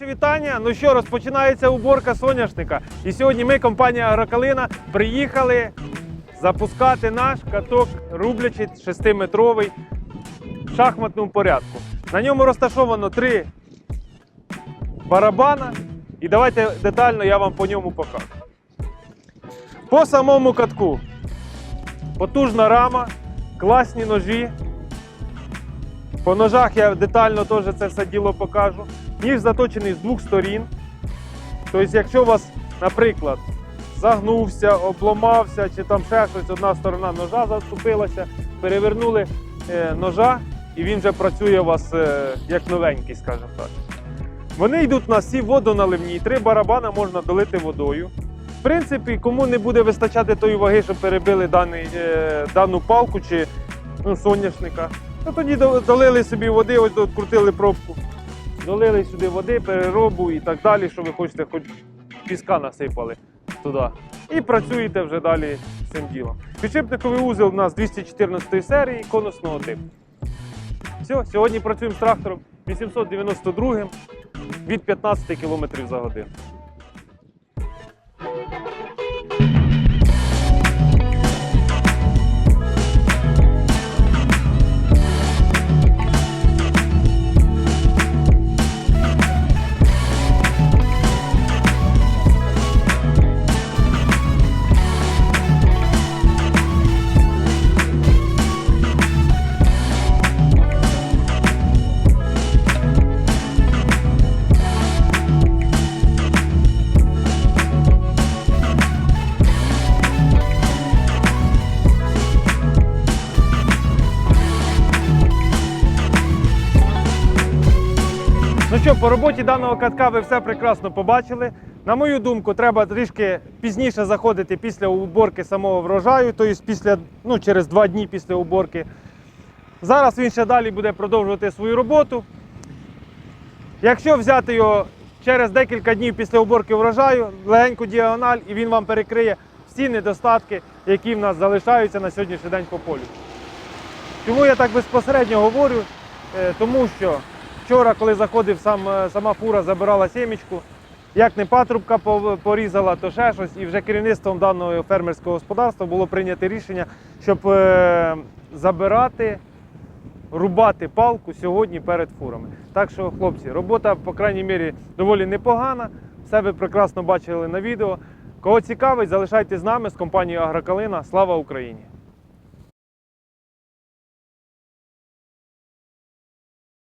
вітання. Ну що, розпочинається уборка соняшника. І сьогодні ми, компанія Агрокалина, приїхали запускати наш каток рублячий 6-метровий в шахматному порядку. На ньому розташовано три барабана. І давайте детально я вам по ньому покажу. По самому катку потужна рама, класні ножі. По ножах я детально теж це все діло покажу. Ніж заточений з двох сторін. Тобто, якщо у вас, наприклад, загнувся, обламався, чи там ще щось, одна сторона ножа заступилася, перевернули е, ножа, і він вже працює у вас е, як новенький, скажімо так. Вони йдуть на всі водоналивні, три барабана можна долити водою. В принципі, кому не буде вистачати тої ваги, щоб перебили даний, е, дану палку чи ну, соняшника, то тоді до- долили собі води, ось крутили пробку, долили сюди води, переробу і так далі, що ви хочете, хоч піска насипали туди. І працюєте вже далі з цим ділом. Підшипниковий узел у нас 214 серії конусного типу. Все, сьогодні працюємо з трактором 892 від 15 км за годину. Ну що, по роботі даного катка ви все прекрасно побачили. На мою думку, треба трішки пізніше заходити після уборки самого врожаю, тобто після, ну, через два дні після уборки. Зараз він ще далі буде продовжувати свою роботу. Якщо взяти його через декілька днів після уборки врожаю, легеньку діагональ, і він вам перекриє всі недостатки, які в нас залишаються на сьогоднішній день по полю. Чому я так безпосередньо говорю? Е, Тому що вчора, коли заходив сам, е, сама фура, забирала сімечку, як не патрубка порізала, то ще щось. І вже керівництвом даного фермерського господарства було прийнято рішення, щоб е, забирати, рубати палку сьогодні перед фурами. Так що, хлопці, робота, по крайній мірі, доволі непогана. Все ви прекрасно бачили на відео. Кого цікавить, залишайтесь з нами з компанією Агрокалина. Слава Україні!